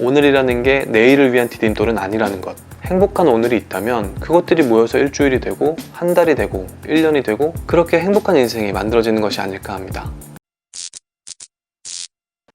오늘이라는 게 내일을 위한 디딤돌은 아니라는 것. 행복한 오늘이 있다면 그것들이 모여서 일주일이 되고 한 달이 되고 1년이 되고 그렇게 행복한 인생이 만들어지는 것이 아닐까 합니다.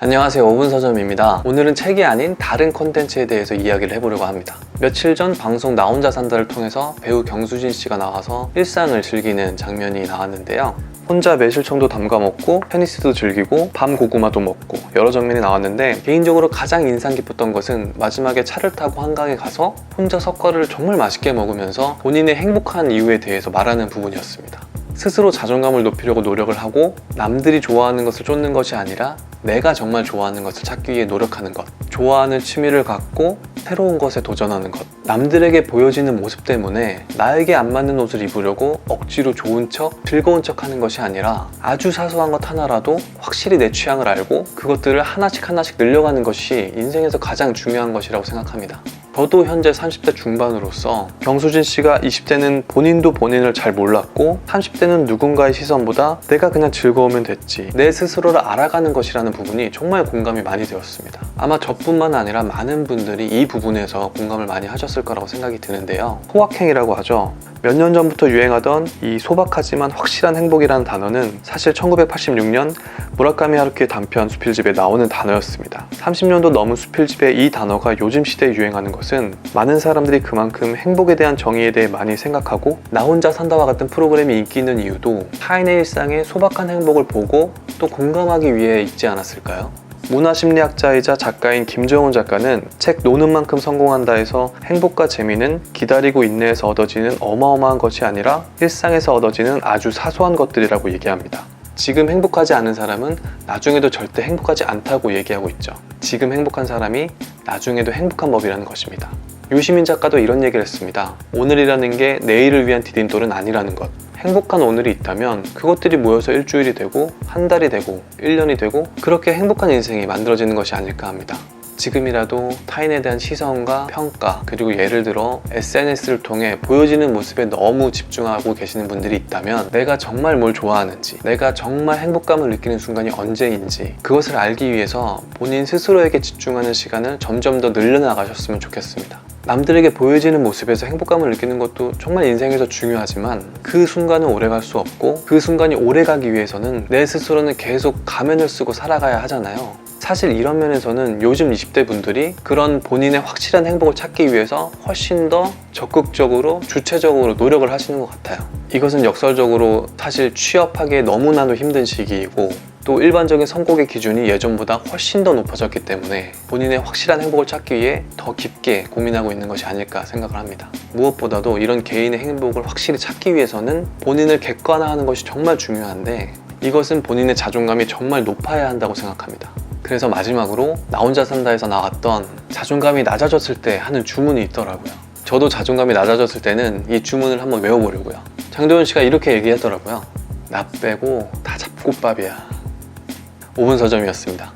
안녕하세요. 5분 서점입니다. 오늘은 책이 아닌 다른 콘텐츠에 대해서 이야기를 해보려고 합니다. 며칠 전 방송 나 혼자 산다를 통해서 배우 경수진 씨가 나와서 일상을 즐기는 장면이 나왔는데요. 혼자 매실청도 담가 먹고 테니스도 즐기고 밤 고구마도 먹고 여러 장면이 나왔는데 개인적으로 가장 인상 깊었던 것은 마지막에 차를 타고 한강에 가서 혼자 석과를 정말 맛있게 먹으면서 본인의 행복한 이유에 대해서 말하는 부분이었습니다. 스스로 자존감을 높이려고 노력을 하고 남들이 좋아하는 것을 쫓는 것이 아니라 내가 정말 좋아하는 것을 찾기 위해 노력하는 것. 좋아하는 취미를 갖고 새로운 것에 도전하는 것. 남들에게 보여지는 모습 때문에 나에게 안 맞는 옷을 입으려고 억지로 좋은 척, 즐거운 척 하는 것이 아니라 아주 사소한 것 하나라도 확실히 내 취향을 알고 그것들을 하나씩 하나씩 늘려가는 것이 인생에서 가장 중요한 것이라고 생각합니다. 저도 현재 30대 중반으로서 경수진 씨가 20대는 본인도 본인을 잘 몰랐고 30대는 누군가의 시선보다 내가 그냥 즐거우면 됐지 내 스스로를 알아가는 것이라는 부분이 정말 공감이 많이 되었습니다. 아마 저뿐만 아니라 많은 분들이 이 부분에서 공감을 많이 하셨을 거라고 생각이 드는데요. 소확행이라고 하죠. 몇 년 전부터 유행하던 이 소박하지만 확실한 행복이라는 단어는 사실 1986년 무라카미 하루키의 단편 수필집에 나오는 단어였습니다. 30년도 넘은 수필집의 이 단어가 요즘 시대에 유행하는 것은 많은 사람들이 그만큼 행복에 대한 정의에 대해 많이 생각하고 나 혼자 산다와 같은 프로그램이 인기 있는 이유도 타인의 일상의 소박한 행복을 보고 또 공감하기 위해 있지 않았을까요? 문화심리학자이자 작가인 김정훈 작가는 책 노는 만큼 성공한다에서 행복과 재미는 기다리고 인내에서 얻어지는 어마어마한 것이 아니라 일상에서 얻어지는 아주 사소한 것들이라고 얘기합니다. 지금 행복하지 않은 사람은 나중에도 절대 행복하지 않다고 얘기하고 있죠. 지금 행복한 사람이 나중에도 행복한 법이라는 것입니다. 유시민 작가도 이런 얘기를 했습니다. 오늘이라는 게 내일을 위한 디딤돌은 아니라는 것. 행복한 오늘이 있다면 그것들이 모여서 일주일이 되고 한 달이 되고 1년이 되고 그렇게 행복한 인생이 만들어지는 것이 아닐까 합니다. 지금이라도 타인에 대한 시선과 평가 그리고 예를 들어 SNS를 통해 보여지는 모습에 너무 집중하고 계시는 분들이 있다면 내가 정말 뭘 좋아하는지 내가 정말 행복감을 느끼는 순간이 언제인지 그것을 알기 위해서 본인 스스로에게 집중하는 시간을 점점 더 늘려나가셨으면 좋겠습니다. 남들에게 보여지는 모습에서 행복감을 느끼는 것도 정말 인생에서 중요하지만 그 순간은 오래 갈 수 없고 그 순간이 오래 가기 위해서는 내 스스로는 계속 가면을 쓰고 살아가야 하잖아요. 사실 이런 면에서는 요즘 20대 분들이 그런 본인의 확실한 행복을 찾기 위해서 훨씬 더 적극적으로 주체적으로 노력을 하시는 것 같아요. 이것은 역설적으로 사실 취업하기에 너무나도 힘든 시기이고 또 일반적인 선곡의 기준이 예전보다 훨씬 더 높아졌기 때문에 본인의 확실한 행복을 찾기 위해 더 깊게 고민하고 있는 것이 아닐까 생각을 합니다. 무엇보다도 이런 개인의 행복을 확실히 찾기 위해서는 본인을 객관화하는 것이 정말 중요한데 이것은 본인의 자존감이 정말 높아야 한다고 생각합니다. 그래서 마지막으로 나 혼자 산다에서 나왔던 자존감이 낮아졌을 때 하는 주문이 있더라고요. 저도 자존감이 낮아졌을 때는 이 주문을 한번 외워보려고요. 장도연 씨가 이렇게 얘기하더라고요. 나 빼고 다 잡곡밥이야. 5분 서점이었습니다.